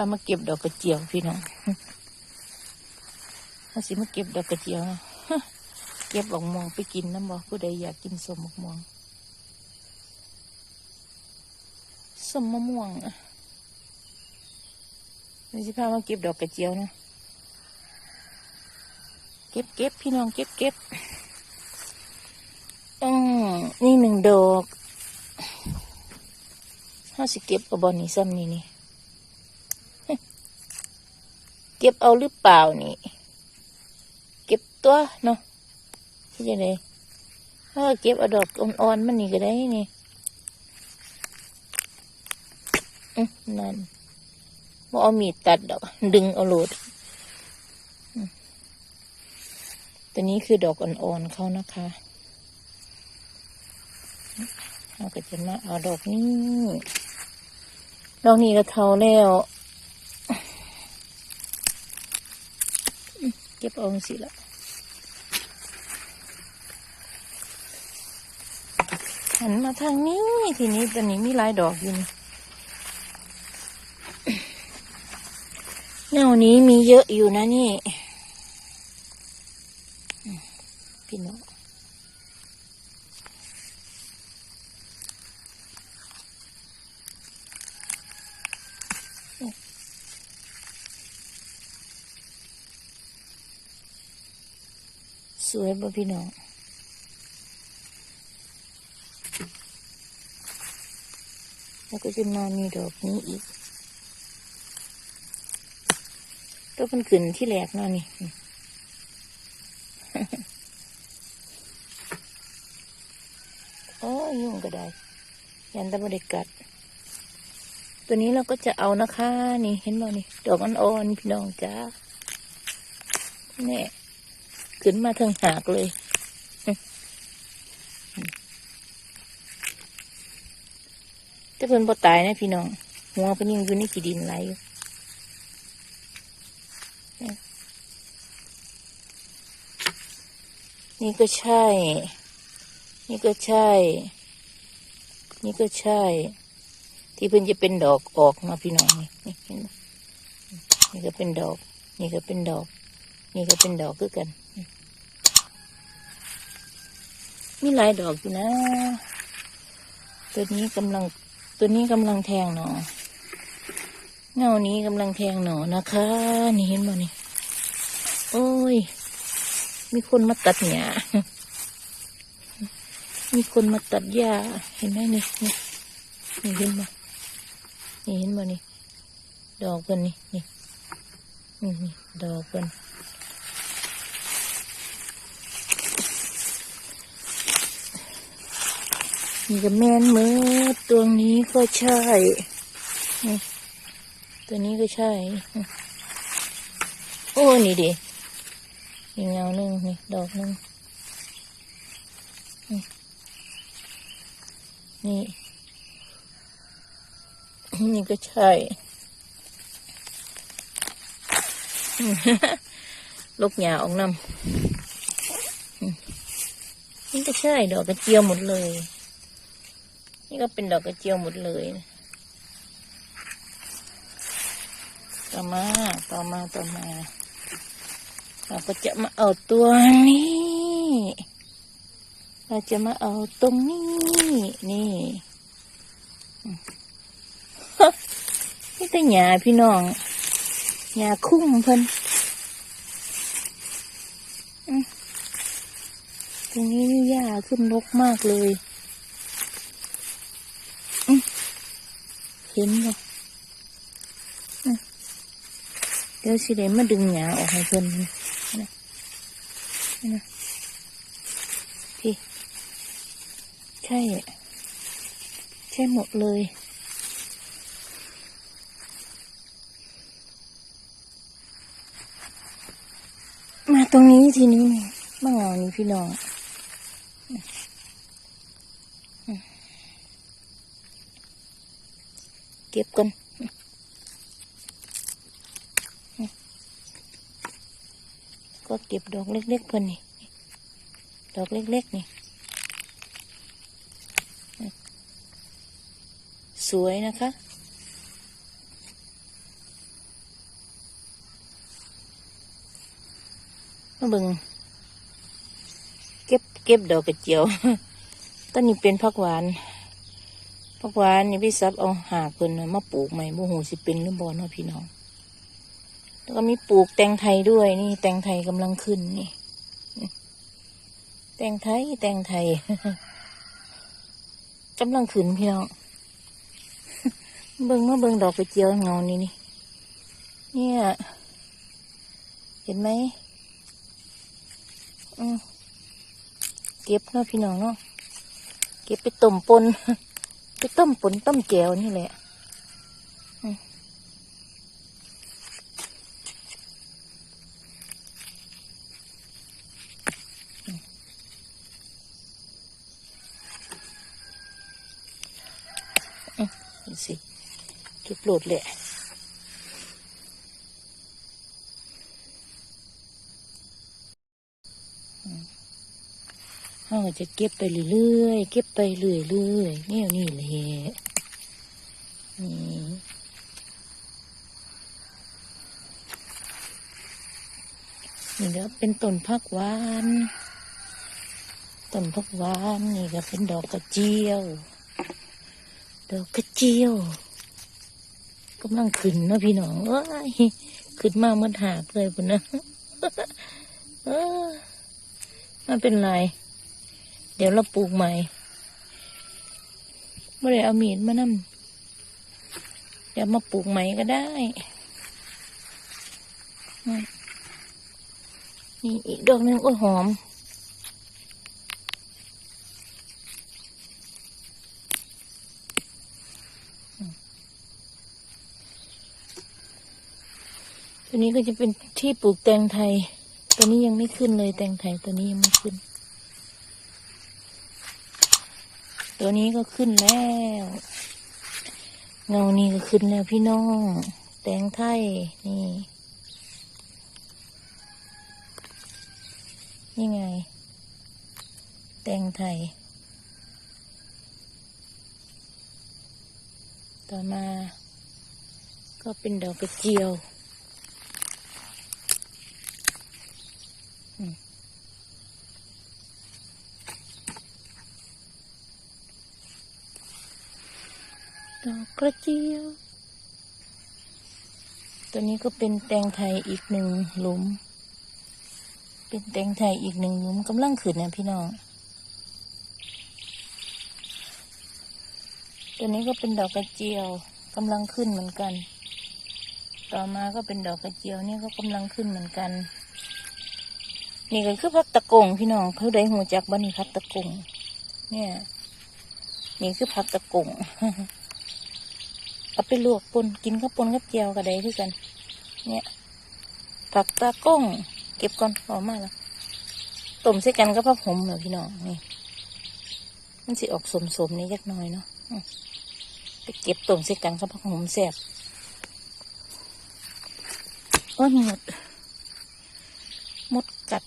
ามาเก็บดอกกระเจียวพี่น้องมาสิมาเก็บดอกกระเจียวนะเก็บดอกม่วงไปกินน้ำบ่ผู้ใดอยากกินสมมะม่วงสมมะม่วงอะนี่สิพามาเก็บดอกกระเจียวนะ เก็บเก็บพี่น้องเก็บเก็บอืมนี่หนึ่งดอกห้าสิเก็บเอาบอลนี่ซ้ำนี่นี่ เก็บเอาหรือเปล่านี่ เก็บตัวเนาะที่จะได้ถ้าเก็บเอาดอกอ่อนๆมันนี่ก็ได้นี่อนั่นบ่เอามีดตัดดอก ดึงเอาโหลด ตัวนี้คือดอกอ่อนๆเขานะคะเราก็จะมาเอาดอกนี้ ดอกนี้ก็เท่าแล้ว เก็บเอาสิละหันมาทางนี้ ทีนี้ตอนนี้มีลายดอกอยู่นี่แนวนี้มีเยอะอยู่นะนี่ พี่น้อง สวยบ่พี่น้องแล้วก็จะมามีดอกนี้อีกตัวเป็นขึ้นที่แหลกเนาะนี่โอ้ยยุ่งก็ได้ ยันตะบดกัด ตัวนี้เราก็จะเอานะคะ นี่เห็นบ่นี่ ดอกอ่อนๆพี่น้องจ้าเนี่ย ขึ้นมาทางหากเลยแต่เพิ่นบ่ตายนะพี่น้อง หัวเพิ่นยังอยู่ในขี้ดินไหลอยู่นี่ก็ใช่ นี่ก็ใช่ นี่ก็ใช่ ที่เพิ่นจะเป็นดอกออกมาพี่น้องนี่นี่ก็เป็นดอก นี่ก็เป็นดอก นี่ก็เป็นดอกคือกัน มีหลายดอกอยู่นะ ตัวนี้กำลัง ตัวนี้กำลังแทงหนอเงานี้กำลังแทงหนอนะคะ นี่เห็นบ่นี่ โอ้ย มีคนมาตัดหญ้ามีคนมาตัดหญ้า เห็นไหมนี่นี่นี่เห็นบ่นี่เห็นบ่นี่ ดอกเพิ่นนี่นี่นี่นี่ดอกเพิ่น นี่ก็แมนมือตัวนี้ก็ใช่ ตัวนี้ก็ใช่ โอ้นี่ดิอีกเงาหนึ่งนี่ดอกหนึ่งนี่นี่นี่ก็ใช่ ลูกหยาออกนำนี่ก็ใช่ดอกกระเจียวหมดเลย นี่ก็เป็นดอกกระเจียวหมดเลยนะต่อมาต่อมาต่อมา เราก็จะมาเอาตัวนี้ เราจะมาเอาตรงนี้ นี่นี่แต่หญ้าพี่น้องหญ้าคุ้มเพิ่นตรงนี้นี่หญ้าขึ้นรกมากเลย ห็นบ่เดี๋ยวสิเดมาดึงหยาออกให้เพิ่นนะนะพี่ใช่ ใช่หมดเลยมาตรงนี้ทีนี้มาเงานี่พี่น้อง เก็บก่นก็เก็บดอกเล็กๆเพื่นนี่ ดอกเล็กๆนี่ สวยนะคะ มาบึง เก็บเก็บดอกกระเจียวต้นนี้เป็นผักหวาน ผักวานนี่พี่ซับเอาหาเพิ่นนะมาปลูกใหม่บ่หูสิเป็นหรือบ่เนาะพี่น้อง แล้วก็มีปลูกแตงไทยด้วยนี่แตงไทยกำลังขึ้นนี่ แตงไทยแตงไทยกำลังขึ้นพี่น้อง เบิ่งมาเบิ่งดอกกระเจียวเงานี่นี่เนี่ย เห็นไหมอืมเก็บเนาะพี่น้องเนาะเก็บไปต้มปน ไปต้มปนต้มแจวนี่แหละสิเก็บโหลดเลย เราก็จะเก็บไปเรื่อยๆ เก็บไปเรื่อยๆแนวนี่แหละนี่นี่ก็เป็นต้นพักหวานต้นพักหวานนี่ก็เป็นดอกกระเจียว ดอกกระเจียวกำลังขึ้นนะพี่น้องเอ้ยขึ้นมาเหมันหากเลยปุ่นนะเออไม่เป็นไร เดี๋ยวเราปลูกใหม่ไม่ได้เอามีดมานำเดี๋ยวมาปลูกใหม่ก็ได้ นี่อีกดอกนึงโอ้หอม ตัวนี้ก็จะเป็นที่ปลูกแตงไทย ตัวนี้ยังไม่ขึ้นเลยแตงไทยตัวนี้ยังไม่ขึ้น ตัวนี้ก็ขึ้นแล้ว เงานี้ก็ขึ้นแล้วพี่น้อง แตงไทยนี่ นี่ไง แตงไทย ต่อมา ก็เป็นดอกกระเจียว ดอกกระเจียว ตัวนี้ก็เป็นแตงไทยอีกหนึ่งหลุม เป็นแตงไทยอีกหนึ่งหลุมกำลังขึ้นนะพี่น้อง ตัวนี้ก็เป็นดอกกระเจียวกำลังขึ้นเหมือนกัน ต่อมาก็เป็นดอกกระเจียวนี่ก็กำลังขึ้นเหมือนกัน นี่ก็คือพักตะกงพี่น้องเขาได้หูจักบ้านนี่พักตะกงเนี่ย นี่คือผักตะกง เอาไปลวกปนกินข้าวปนกับเจียวก็ได้ด้วยกัน เนี่ย ผักตะกงเก็บก่อนออกมากแล้วต้มใส่กันก็ผักหอมเหรอพี่น้องนี่ มันสิออกสมๆนี่ยักน่อยเนาะไปเก็บต้มใส่กันก็ผักหอมแซ่บโอ้ยหมด หมดกัด